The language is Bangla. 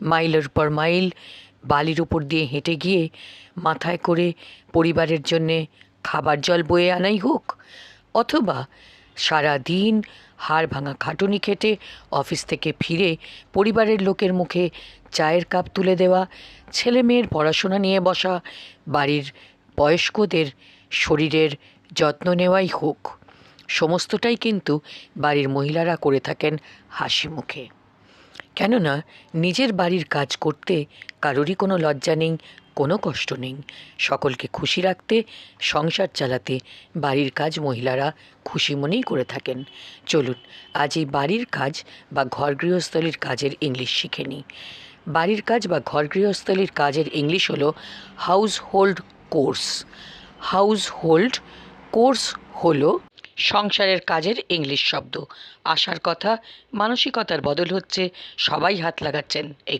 মাইলের পর মাইল, বালির উপর দিয়ে হেঁটে গিয়ে মাথায় করে পরিবারের জন্যে খাবার জল বয়ে আনাই হোক, অথবা সারা দিন হাড় ভাঙা খাটুনি খেটে অফিস থেকে ফিরে পরিবারের লোকের মুখে চায়ের কাপ তুলে দেওয়া, ছেলে মেয়ের পড়াশোনা নিয়ে বসা, বাড়ির বয়স্কদের শরীরের যত্ন নেওয়াই হোক। সমস্তটাই কিন্তু বাড়ির মহিলারা করে থাকেন হাসি মুখে। কেননা নিজের বাড়ির কাজ করতে কারোরই কোনো লজ্জা নেই, কোনো কষ্ট নেই। সকলকে খুশি রাখতে, সংসার চালাতে বাড়ির কাজ মহিলারা খুশি মনেই করে থাকেন। চলুন, আজ এই বাড়ির কাজ বা ঘর গৃহস্থলীর কাজের ইংলিশ শিখে নিই। বাড়ির কাজ বা ঘর গৃহস্থলীর কাজের ইংলিশ হলো household course household course হলো সংসারের কাজের ইংলিশ শব্দ। আশার কথা মানসিকতার বদল হচ্ছে সবাই হাত লাগাচ্ছেন এই